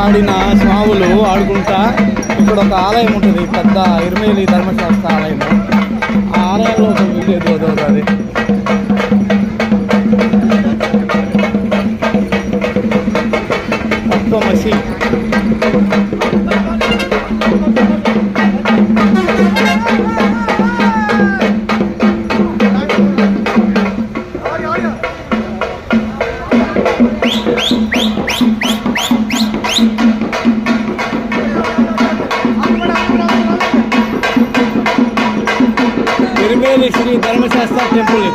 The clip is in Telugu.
ఆడిన స్వాములు ఆడుకుంటా. ఇక్కడ ఒక ఆలయం ఉంటుంది పెద్ద ఇరుమేలి ధర్మశాస్త్ర ఆలయం ఆ ఆలయంలో ఒక వీడియో చదువుతుంది తత్వమసి శ్రీ ధర్మశాస్త్ర టెంపుల్